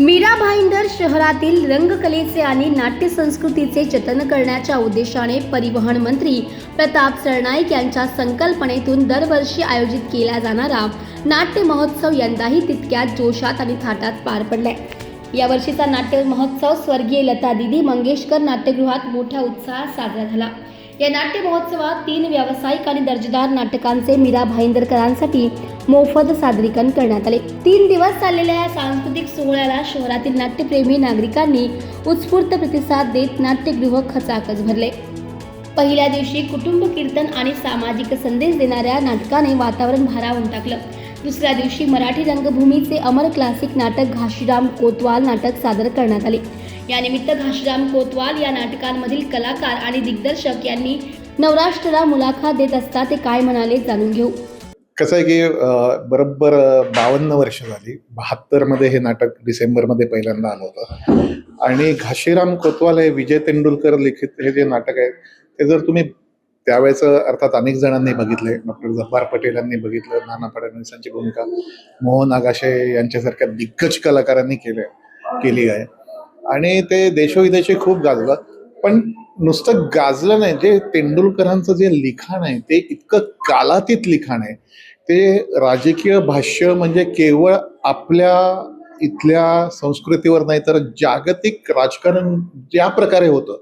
मीरा भाईंदर शहरातील रंगकलेचे आणि नाट्य संस्कृतीचे जतन करण्याच्या उद्देशाने परिवहन मंत्री प्रताप सरनाईक यांच्या संकल्पनेतून दरवर्षी आयोजित केला जाणारा नाट्य महोत्सव यंदाही तितक्याच जोशात आणि थाटात पार पडलाय. यावर्षीचा नाट्य महोत्सव स्वर्गीय लता दिदी मंगेशकर नाट्यगृहात मोठ्या उत्साहात साजरा झाला. या नाट्य महोत्सवात तीन व्यावसायिक आणि दर्जेदार नाटकांचे मीरा भाईंदरकरांसाठी मोफत सादरीकरण करण्यात आले. तीन दिवस चाललेल्या या सांस्कृतिक सोहळ्याला शहरातील नाट्यप्रेमी नागरिकांनी उत्स्फूर्त प्रतिसाद देत नाट्यगृह खचाखच भरले. पहिल्या दिवशी कुटुंब कीर्तन आणि सामाजिक संदेश देणाऱ्या नाटकाने वातावरण भारावून टाकलं. दुसऱ्या दिवशी मराठी रंगभूमीचे अमर क्लासिक नाटक घाशीराम कोतवाल नाटक सादर करण्यात आले. यानिमित्त घाशीराम कोतवाल या नाटकांमधील कलाकार आणि दिग्दर्शक यांनी नवराष्ट्राला मुलाखत देत असता ते काय म्हणाले जाणून घेऊ. कसं आहे की बरोबर बावन्न वर्ष झाली. बहात्तरमध्ये हे नाटक डिसेंबरमध्ये पहिल्यांदा आलं होतं. आणि घाशीराम कोतवाल हे विजय तेंडुलकर लिखित हे जे नाटक आहे ते जर तुम्ही त्यावेळेचं अर्थात अनेक जणांनी बघितले डॉक्टर जब्बार पटेल यांनी बघितलं नाना फडणवीसांची भूमिका मोहन आगाशे यांच्यासारख्या दिग्गज कलाकारांनी केले केली आहे. आणि ते देशोविदेशी खूप गाजलं पण नुसतं गाजलं नाही. जे तेंडुलकरांचं जे लिखाण आहे ते इतकं कालातीत लिखाण आहे. ते राजकीय भाष्य म्हणजे केवळ आपल्या इथल्या संस्कृतीवर नाही तर जागतिक राजकारण ज्या प्रकारे होतं.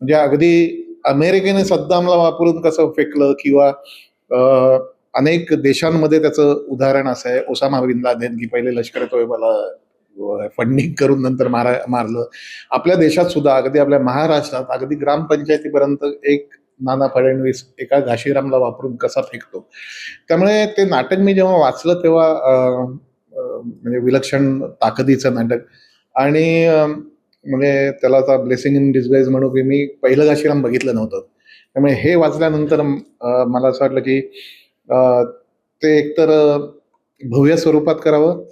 म्हणजे अगदी अमेरिकेने सद्दामला वापरून कसं फेकलं किंवा अनेक देशांमध्ये त्याचं उदाहरण असं आहे. ओसामा बिन लादेन की पहिले लष्कर तोयबाला फंडिंग करून नंतर मारा मारलं. आपल्या देशात सुद्धा अगदी आपल्या महाराष्ट्रात अगदी ग्रामपंचायतीपर्यंत एक नाना फडणवीस एका घाशीरामला वापरून कसा फेकतो. त्यामुळे ते नाटक मी जेव्हा वाचलं तेव्हा म्हणजे विलक्षण ताकदीचं नाटक. आणि म्हणजे त्याला आता ब्लेसिंग इन डिस्गाईज म्हणू की मी पहिलं घाशीराम बघितलं नव्हतं. त्यामुळे हे वाचल्यानंतर मला असं वाटलं की ते एकतर भव्य स्वरूपात करावं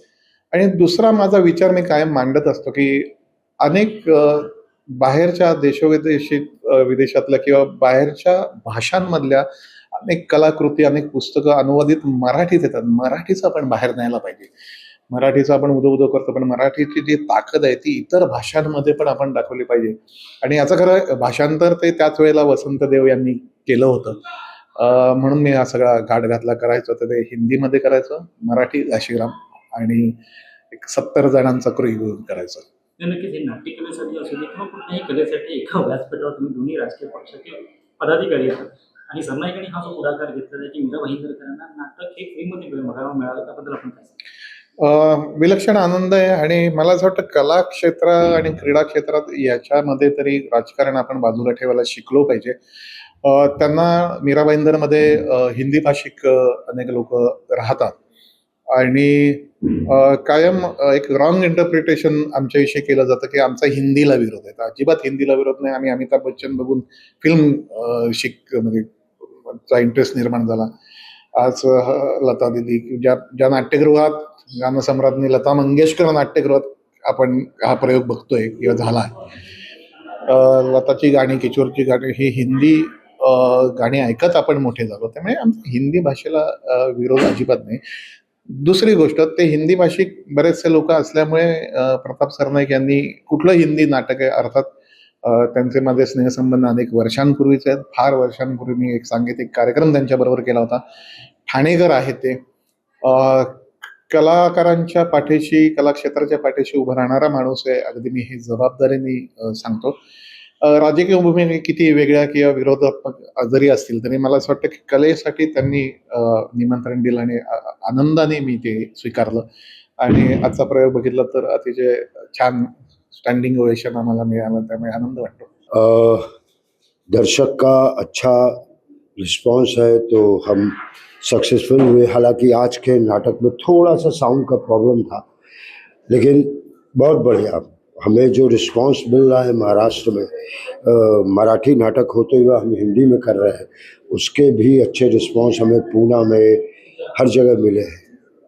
आणि दुसरा माझा विचार मी कायम मांडत असतो की अनेक बाहेरच्या देशोविदेशी विदेशातल्या किंवा बाहेरच्या भाषांमधल्या अनेक कलाकृती अनेक पुस्तकं अनुवादित मराठीत येतात. मराठीचं आपण बाहेर न्यायला पाहिजे. मराठीचं आपण उदो उदो करतो पण मराठीची जी ताकद आहे ती इतर भाषांमध्ये पण आपण दाखवली पाहिजे. आणि याचं खरं भाषांतर ते त्याच वेळेला वसंत देव यांनी केलं होतं. म्हणून मी हा सगळा घाट घातला. करायचं तर ते हिंदीमध्ये करायचं मराठी घाशीराम आणि एक सत्तर जणांचा क्रू घेऊन करायचं. नक्कीच. हे नाट्यकलेसाठी असू दे किंवा कुठल्याही कलेसाठी एका व्यासपीठावर तुम्ही दोन्ही राजकीय पक्षाचे पदाधिकारी आहात. आणि सरनाईकांनी हा जो पुढाकार घेतलेला आहे की मीरा भाईंदरकरांना नाटक हे फ्रीमध्ये बघायला मिळालं. त्याबद्दल आपण काय विलक्षण आनंद आहे आणि मला असं वाटतं कला क्षेत्र आणि क्रीडा क्षेत्रात याच्यामध्ये तरी राजकारण आपण बाजूला ठेवायला शिकलो पाहिजे. त्यांना मीरा भाईंदरमध्ये हिंदी भाषिक अनेक लोक राहतात. आणि कायम एक रॉंग इंटरप्रिटेशन आमच्याविषयी केलं जातं की आमचा हिंदीला विरोध आहे. अजिबात हिंदीला विरोध नाही. आम्ही अमिताभ बच्चन बघून फिल्म शिक म्हणजे चा इंटरेस्ट निर्माण झाला. आज लता दिदी ज्या ज्या नाट्यगृहात गानसम्राज्ञी लता मंगेशकर नाट्यगृहात आपण हा प्रयोग बघतोय किंवा झाला आहे. लताची गाणी किशोरची गाणी ही हिंदी गाणी ऐकत आपण मोठे झालो. त्यामुळे आमचा हिंदी भाषेला विरोध अजिबात नाही. दुसरी गोष्ट ते हिंदी भाषिक बरेचसे लोक असल्यामुळे प्रताप सरनाईक यांनी कुठलं हिंदी नाटक आहे अर्थात त्यांचे माझे स्नेहसंबंध अनेक वर्षांपूर्वीचे आहेत. फार वर्षांपूर्वी मी एक सांगीतिक कार्यक्रम त्यांच्याबरोबर केला होता. ठाणेकर आहेत ते. कलाकारांच्या पाठीशी कलाक्षेत्राच्या पाठीशी उभं राहणारा माणूस आहे. अगदी मी हे जबाबदारीने सांगतो. राजकीय भूमिका किती वेगळ्या किंवा विरोधात्मक जरी असतील तरी मला असं वाटतं की कलेसाठी त्यांनी निमंत्रण दिलं आणि आ- आनंदाने मी ते स्वीकारलं. आणि आजचा प्रयोग बघितला तर अतिशय छान स्टँडिंग ओवेशन आम्हाला मिळालं त्यामुळे आनंद वाटतो. दर्शक का अच्छा रिस्पॉन्स है तो हम सक्सेसफुल हुए. हालांकि आज के नाटक में थोड़ा सा साउंड का प्रॉब्लम था लेकिन बहुत बढ़िया। हमें जो रिस्पांस मिल रहा है महाराष्ट्र में मराठी नाटक होते हुए हम हिंदी में कर रहे हैं उसके भी अच्छे रिस्पांस हमें पूना में हर जगह मिले हैं।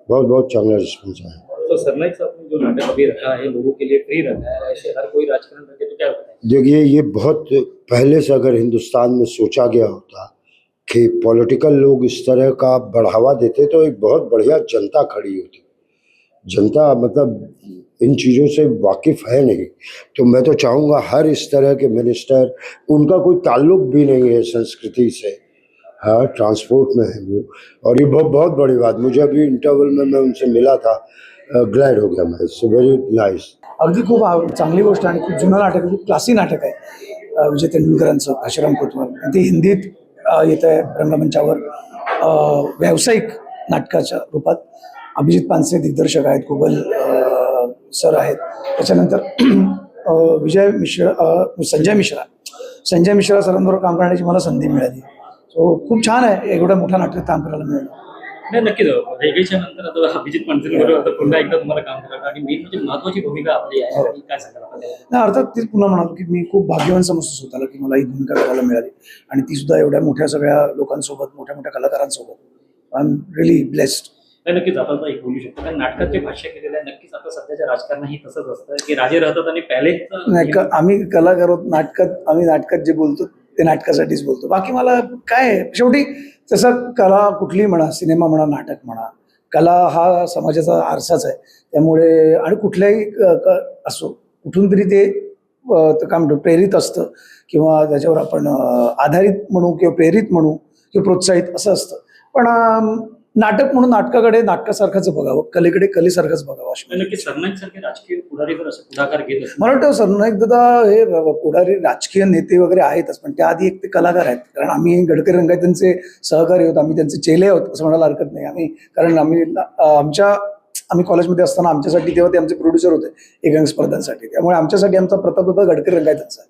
बहुत बहुत चांगला रिस्पांस है। तो सरनाईक साहब ने जो नाटक अभी रखा है लोगों के लिए फ्री रखा है ऐसे हर कोई राजकारण रखे तो क्या देखिए ये बहुत पहले से अगर हिंदुस्तान में सोचा गया होता कि पॉलिटिकल लोग इस तरह का बढ़ावा देते तो एक बहुत बढ़िया जनता खड़ी होती। जनता मतलब इन चीज़ों से वाकिफ़ है नहीं। तो मैं तो चाहूँगा हर इस तरह के मिनिस्टर उनका कोई ताल्लुक भी नहीं है संस्कृति से। हाँ ट्रांसपोर्ट में है वो। और ये बहुत बहुत बड़ी बात। मुझे अभी इंटरवल में मैं उनसे मिला था। ग्लैड हो गया मैं इससे। वेरी नाइस अगदी खूप चांगली गोष्ट आणि खूप जुनं नाटक खूप क्लासी नाटक आहे विजय तेंडुलकरांचं, आश्रम कोतवाल. ते हिंदीत येत आहे रंगमंचावर व्यावसायिक नाटकाच्या रूपात. अभिजित पानसे दिग्दर्शक आहेत कुबल सर आहेत. त्याच्यानंतर विजय मिश्रा संजय मिश्रा. संजय मिश्रा सरांबरोबर काम करण्याची मला संधी मिळाली. सो खूप छान आहे एवढ्या मोठ्या नाटकात काम करायला मिळालं. नाही नक्कीच. रेगेच्या नंतर आता अभिजित पानसरेबरोबर आता पुन्हा एकदा तुम्हाला काम करायला. आणि मेन म्हणजे महत्वाची भूमिका आपली आहे. आणि काय त्याबद्दल? नाही अर्थात तीच पुन्हा म्हणालो की मी खूप भाग्यवान समजतो स्वतःला की मला ही भूमिका करायला मिळाली. आणि ती सुद्धा एवढ्या मोठ्या सगळ्या लोकांसोबत मोठ्या मोठ्या कलाकारांसोबत. आय एम रिअली ब्लेस्ड नाही नक्कीच आता एक बोलू शकतो. कारण नाटकात जे भाष्य केलेलं आहे नक्कीच आता सध्याच्या राजकारणाही तसंच असतं. की राजे राहतात आणि पॅलेस आम्ही कलाकार आहोत नाटकात आम्ही नाटकात जे बोलतो ते नाटकासाठीच बोलतो. बाकी मला काय शेवटी तसं कला कुठलीही म्हणा सिनेमा म्हणा नाटक म्हणा कला हा समाजाचा आरसाच आहे. त्यामुळे आणि कुठल्याही असो कुठून तरी ते काय म्हणतो प्रेरित असतं किंवा त्याच्यावर आपण आधारित म्हणू किंवा प्रेरित म्हणू किंवा प्रोत्साहित असं असतं. पण नाटक म्हणून नाटकाकडे नाटकासारखंच बघावं कलेकडे कलेसारखंच बघावं अशी नक्कीच सरनाईक सारखे राजकीय असे पुढाकार घेत मला वाटतं सरनाईक दादा हे पुढारी राजकीय नेते वगैरे आहेतच पण त्याआधी एक ते कलाकार आहेत. कारण आम्ही गडकरी रंगात त्यांचे सहकारी आहोत आम्ही त्यांचे चेले आहोत असं म्हणायला हरकत नाही. आम्ही कारण आम्ही आमच्या आम्ही कॉलेजमध्ये असताना आमच्यासाठी तेव्हा ते आमचे प्रोड्युसर होते एकांक स्पर्धांसाठी त्यामुळे आमच्यासाठी आमचा प्रताप दादा गडकरी रंगायतच आहे.